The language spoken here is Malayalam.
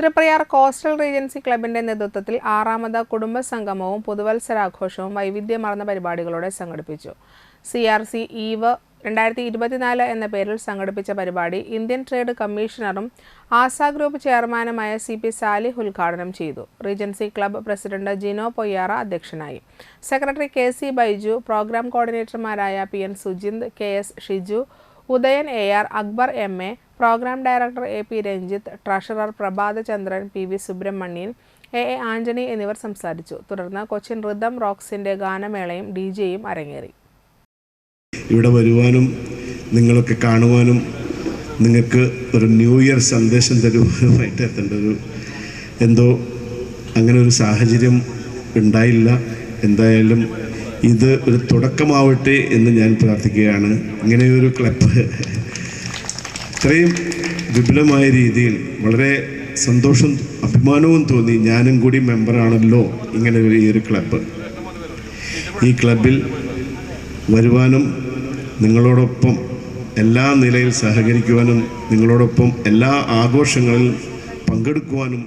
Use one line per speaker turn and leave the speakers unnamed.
തൃപ്രയാർ കോസ്റ്റൽ റീജൻസി ക്ലബിന്റെ നേതൃത്വത്തിൽ ആറാമത് കുടുംബ സംഗമവും പുതുവത്സരാഘോഷവും വൈവിധ്യമാർന്ന പരിപാടികളോടെ സംഘടിപ്പിച്ചു. സി ആർ സി ഈവ് രണ്ടായിരത്തി ഇരുപത്തിനാല് എന്ന പേരിൽ സംഘടിപ്പിച്ച പരിപാടി ഇന്ത്യൻ ട്രേഡ് കമ്മീഷണറും ആസ ഗ്രൂപ്പ് ചെയർമാനുമായ സി പി സാലിഹ് ഉദ്ഘാടനം ചെയ്തു. Regency club president Jino Poyyara അധ്യക്ഷനായി. Secretary K C Baiju programme കോർഡിനേറ്റർമാരായ P N Sujind K S Shiju Udayan A R Akbar M A programme director A P Ranjith treasurer Prabhathachandran P V Subramanian A A Antony എന്നിവർ സംസാരിച്ചു. തുടർന്ന് കൊച്ചിൻ റിതം റോക്സിന്റെ ഗാനമേളയും ഡി ജെയും അരങ്ങേറി.
ഇവിടെ വരുവാനും നിങ്ങളൊക്കെ കാണുവാനും നിങ്ങൾക്ക് ഒരു ന്യൂ ഇയർ സന്ദേശം തരുവാനുമായിട്ട് എത്തേണ്ട ഒരു എന്തോ അങ്ങനെ ഒരു സാഹചര്യം ഉണ്ടായില്ല. എന്തായാലും ഇത് ഒരു തുടക്കമാവട്ടെ എന്ന് ഞാൻ പ്രാർത്ഥിക്കുകയാണ്. ഇങ്ങനെയൊരു ക്ലബ്ബ് ഇത്രയും വിപുലമായ രീതിയിൽ വളരെ സന്തോഷം അഭിമാനവും തോന്നി ഞാനും കൂടി മെമ്പറാണല്ലോ ഇങ്ങനെ ഒരു ഈ ഒരു ക്ലബ്ബ് ഈ ക്ലബിൽ വരുവാനും നിങ്ങളോടൊപ്പം എല്ലാ നിലയിൽ സഹകരിക്കുവാനും നിങ്ങളോടൊപ്പം എല്ലാ ആഘോഷങ്ങളിൽ പങ്കെടുക്കുവാനും